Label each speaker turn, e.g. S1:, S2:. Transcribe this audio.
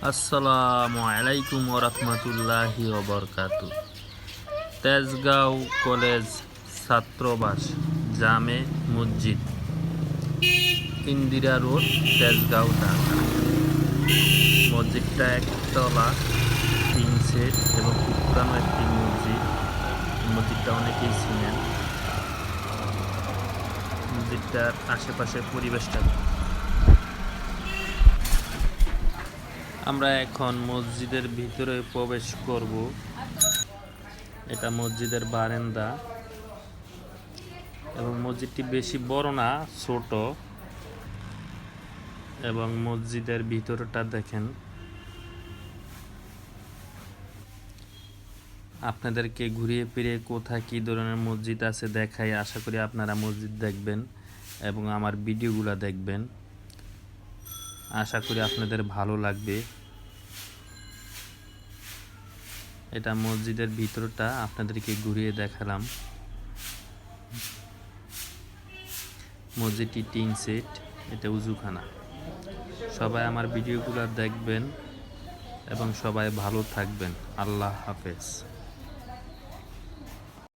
S1: আসসালামু আলাইকুম ওরহমতুল্লাহি ওবরকাতু তেজগাঁও কলেজ ছাত্রবাস, জামে মসজিদ, ইন্দিরা রোড, তেজগাঁও, ঢাকা। মসজিদটা একতলা তিন সেট এবং পুরানো একটি মসজিদ। মসজিদটা অনেকেই চিনেন। মসজিদটার আশেপাশের পরিবেশটা আমরা এখন মসজিদের ভিতরে প্রবেশ করব। এটা মসজিদের বারান্দা। এবং মসজিদটি বেশি বড় না, ছোট। এবং মসজিদের ভিতরটা দেখেন। আপনাদেরকে ঘুরিয়ে ফিরে কোথায় কী ধরনের মসজিদ আছে দেখাই আশা করি আপনারা মসজিদ দেখবেন এবং আমার ভিডিওগুলো দেখবেন। আশা করি আপনাদের ভালো লাগবে। এটা মসজিদের ভিতরটা আপনাদেরকে ঘুরিয়ে দেখালাম। মসজিদটি টিন সেট, এটা উজুখানা। সবাই আমার ভিডিওগুলো দেখবেন এবং সবাই ভালো থাকবেন। আল্লাহ হাফেজ।